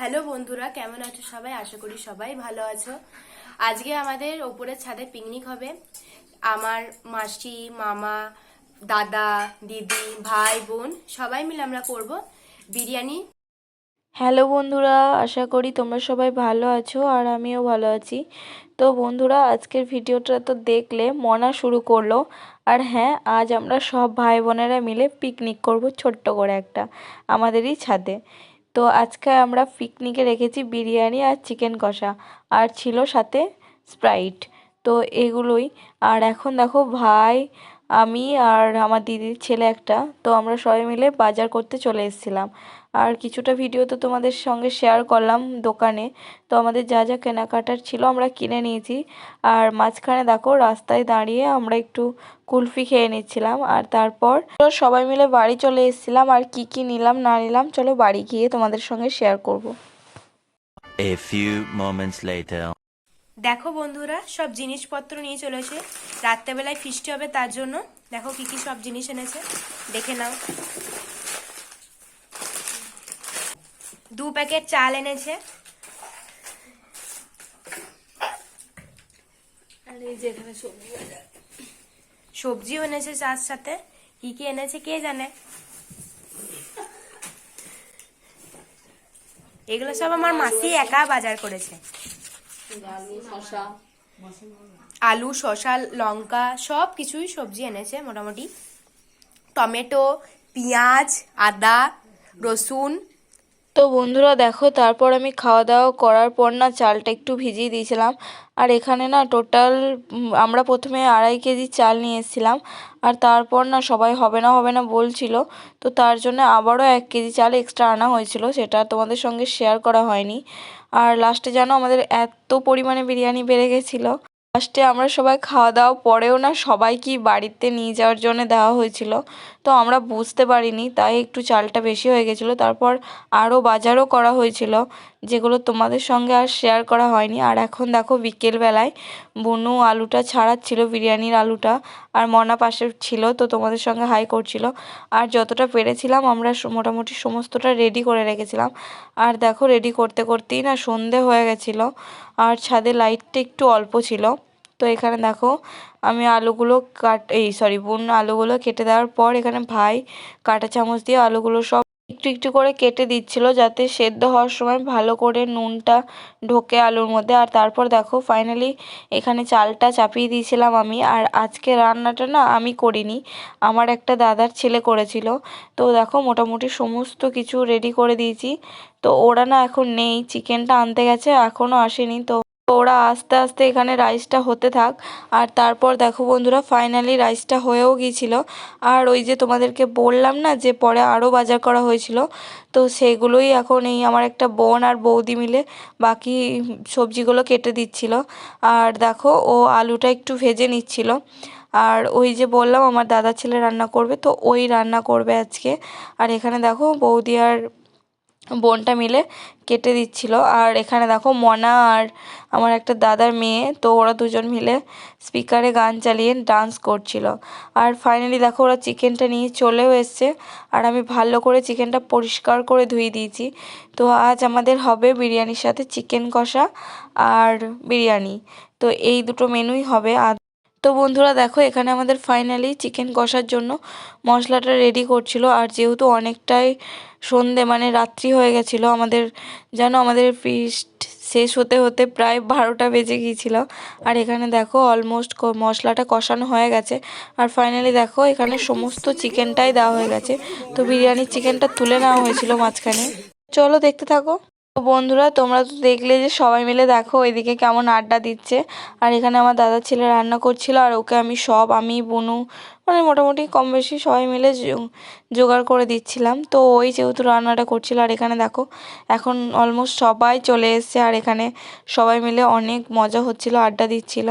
Hello বন্ধুরা, কেমন আছো সবাই? আশা করি সবাই ভালো আছো। আজকে আমাদের ওপরের ছাদে পিকনিক হবে। আমার মাসি, মামা, দাদা, দিদি, ভাই, বোন, সবাই মিলে আমরা করব বিরিয়ানি। হ্যালো বন্ধুরা, আশা করি তোমরা সবাই ভালো আছো আর আমিও ভালো আছি। তো বন্ধুরা, আজকের ভিডিওটা তো দেখলে মনা শুরু করল। আর হ্যাঁ আজ আমরা সব ভাই বোনেরা মিলে পিকনিক করব ছোট্ট করে একটা, আমাদেরই ছাদে। তো আজকে আমরা পিকনিকে রেখেছি বিরিয়ানি আর চিকেন কষা আর ছিল সাথে স্প্রাইট তো এগুলোই। আর এখন দেখো ভাই, আমি আর আমার দিদির ছেলে একটা। তো আমরা সবাই মিলে বাজার করতে চলে এসেছিলাম। আর কিছুটা ভিডিও তো তোমাদের সঙ্গে শেয়ার করলাম দোকানে। তো আমাদের যা যা কেনাকাটার ছিল আমরা কিনে নিয়েছি। আর মাঝখানে দেখো রাস্তায় দাঁড়িয়ে আমরা একটু কুলফি খেয়ে নিচ্ছিলাম। আর তারপর সবাই মিলে বাড়ি চলে এসেছিলাম। আর কি কি নিলাম না নিলাম চলো বাড়ি গিয়ে তোমাদের সঙ্গে শেয়ার করব। A few moments later. দেখো বন্ধুরা সব জিনিসপত্র নিয়ে চলেছে। রাত্রেবেলায় ফিস্টি হবে তার জন্য। দেখো কি কি সব জিনিস এনেছে। দেখে নাও। দু প্যাকেট চাল এনেছে। সবজিও এনেছে চার সাথে। কি কি এনেছে কে জানে? এগুলো সব আমার মাসি একা বাজার করেছে। আলু শসা লঙ্কা সব কিছুই সবজি এনেছে মোটামুটি। টমেটো পেঁয়াজ আদা রসুন তো বন্ধুরা দেখো, তারপর আমি খাওয়া দাওয়া করার পর না চালটা একটু ভিজিয়ে দিয়েছিলাম। আর এখানে না টোটাল আমরা প্রথমে আড়াই কেজি চাল নিয়ে এসেছিলাম। আর তারপর না সবাই হবে না হবে না বলছিল। তো তার জন্য আবারও এক কেজি চাল এক্সট্রা আনা হয়েছিল, সেটা তোমাদের সঙ্গে শেয়ার করা হয়নি। আর লাস্টে যেন আমাদের এত পরিমাণে বিরিয়ানি বেড়ে গেছিল। লাস্টে আমরা সবাই খাওয়া দাওয়া পরেও না সবাইকেই বাড়িতে নিয়ে যাওয়ার জন্য দেওয়া হয়েছিল। তো আমরা বুঝতে পারিনি, তাই একটু চালটা বেশি হয়ে গেছিল। তারপর আরও বাজারও করা হয়েছিল, যেগুলো তোমাদের সঙ্গে আর শেয়ার করা হয়নি। আর এখন দেখো বিকেলবেলায় বুনু আলুটা ছাড়াচ্ছিল, বিরিয়ানির আলুটা, আর মনা পাশে ছিল তো তোমাদের সঙ্গে হাই করছিল। আর যতটা পেরেছিলাম আমরা মোটামুটি সমস্তটা রেডি করে রেখেছিলাম। আর দেখো রেডি করতে করতেই না সন্ধে হয়ে গেছিল, আর ছাদে লাইটটা একটু অল্প ছিল। তো এখানে দেখো, আমি আলুগুলো কাট, এই সরি বোন আলুগুলো কেটে দেওয়ার পর এখানে ভাই কাঁটা চামচ দিয়ে আলুগুলো সব একটু একটু করে কেটে দিচ্ছিল যাতে সেদ্ধ হওয়ার সময় ভালো করে নুনটা ঢোকে আলুর মধ্যে। আর তারপর দেখো ফাইনালি এখানে চালটা চাপিয়ে দিয়েছিলাম আমি। আর আজকে রান্নাটা না আমি করিনি, আমার একটা দাদার ছেলে করেছিল। তো দেখো, মোটামুটি সমস্ত কিছু রেডি করে দিয়েছি। তো ওরা না এখন নেই চিকেনটা আনতে গেছে এখনও আসেনি। তো ওরা আস্তে আস্তে এখানে রাইসটা হতে থাক। আর তারপর দেখো বন্ধুরা ফাইনালি রাইসটা হয়েও গিয়েছিল। আর ওই যে তোমাদেরকে বললাম না যে পরে আরও বাজার করা হয়েছিল, তো সেগুলোই এখন এই আমার একটা বোন আর বৌদি মিলে বাকি সবজিগুলো কেটে দিচ্ছিল। আর দেখো ও আলুটা একটু ভেজে নিচ্ছিল। আর ওই যে বললাম, আমার দাদা ছেলে রান্না করবে, তো ওই রান্না করবে আজকে। আর এখানে দেখো বৌদি আর বোনটা মিলে কেটে দিচ্ছিল। আর এখানে দেখো মনা আর আমার একটা দাদার মেয়ে, তো ওরা দুজন মিলে স্পিকারে গান চালিয়ে ডান্স করছিল। আর ফাইনালি দেখো ওরা চিকেনটা নিয়ে চলেও এসছে। আর আমি ভালো করে চিকেনটা পরিষ্কার করে ধুয়ে দিয়েছি। তো আজ আমাদের হবে বিরিয়ানির সাথে চিকেন কষা আর বিরিয়ানি। তো এই দুটো মেনুই হবে। আর তো বন্ধুরা দেখো, এখানে আমাদের ফাইনালি চিকেন কষার জন্য মশলাটা রেডি করছিল। আর যেহেতু অনেকটাই সন্ধে মানে রাত্রি হয়ে গেছিল, আমাদের যেন আমাদের ফিস্ট শেষ হতে হতে প্রায় বারোটা বেজে গিয়েছিল। আর এখানে দেখো অলমোস্ট মশলাটা কষানো হয়ে গেছে। আর ফাইনালি দেখো, এখানে সমস্ত চিকেনটাই দেওয়া হয়ে গেছে। তো বিরিয়ানির চিকেনটা তুলে নেওয়া হয়েছিল মাঝখানে। চলো দেখতে থাকো। তো বন্ধুরা, তোমরা তো দেখলে যে সবাই মিলে দেখো, এদিকে কেমন আড্ডা দিচ্ছে। আর এখানে আমার দাদা ছেলে রান্না করছিল, আর ওকে আমি সব, আমি, বুনু মানে মোটামুটি কম বেশি সবাই মিলে জোগাড় করে দিচ্ছিলাম। তো ওই যেহেতু রান্নাটা করছিল আর এখানে দেখো, এখন অলমোস্ট সবাই চলে এসছে আর এখানে সবাই মিলে অনেক মজা হচ্ছিল, আড্ডা দিচ্ছিল।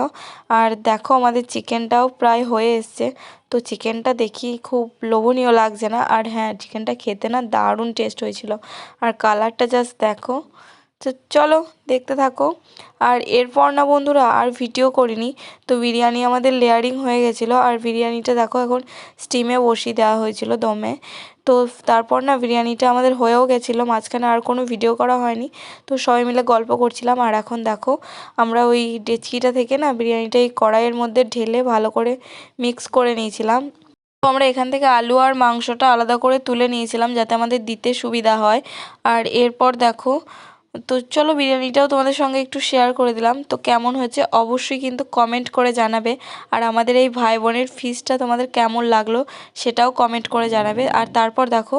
আর দেখো আমাদের চিকেনটাও প্রায় হয়ে এসছে। তো চিকেনটা দেখি খুব লোভনীয় লাগছে না। আর হ্যাঁ চিকেনটা খেতে না দারুণ টেস্ট হয়েছিল। আর কালারটা জাস্ট দেখো। তো চলো দেখতে থাকো। আর এরপর না বন্ধুরা, আর ভিডিও করিনি। তো বিরিয়ানি আমাদের লেয়ারিং হয়ে গেছিল। আর বিরিয়ানিটা দেখো এখন স্টিমে বসিয়ে দেওয়া হয়েছিল দমে। তো তারপর না বিরিয়ানিটা আমাদের হয়েও গেছিল। মাঝখানে আর কোনো ভিডিও করা হয়নি। তো সবাই মিলে গল্প করছিলাম। আর এখন দেখো, আমরা ওই ডেচকিটা থেকে না বিরিয়ানিটা এই কড়াইয়ের মধ্যে ঢেলে ভালো করে মিক্স করে নিয়েছিলাম। তো আমরা এখান থেকে আলু আর মাংসটা আলাদা করে তুলে নিয়েছিলাম যাতে আমাদের দিতে সুবিধা হয়। আর এরপর দেখো তো চলো বিরিয়ানিটাও তোমাদের সঙ্গে একটু শেয়ার করে দিলাম। তো কেমন হয়েছে অবশ্যই কিন্তু কমেন্ট করে জানাবে। আর আমাদের এই ভাই বোনের ফিসটা তোমাদের কেমন লাগল সেটাও কমেন্ট করে জানাবে। আর তারপর দেখো,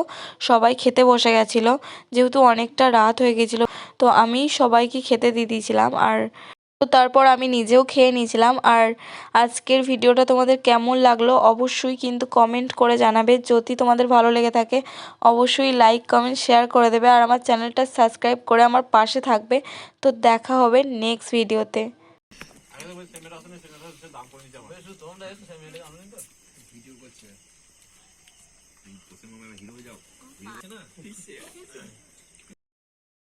সবাই খেতে বসে গেছিল। যেহেতু অনেকটা রাত হয়ে গেছিল, তো আমি সবাইকে খেতে দিয়ে দিয়েছিলাম। আর তো তারপর আমি নিজেও খেয়ে নিয়েছিলাম। আর আজকের ভিডিওটা তোমাদের কেমন লাগল অবশ্যই কিন্তু কমেন্ট করে জানাবে। যদি তোমাদের ভালো লেগে থাকে অবশ্যই লাইক কমেন্ট শেয়ার করে দেবে। আর আমার চ্যানেলটা সাবস্ক্রাইব করে আমার পাশে থাকবে। তো দেখা হবে নেক্সট ভিডিওতে। ভিডিও করছে। পশ্চিমবঙ্গের হিরো যাও।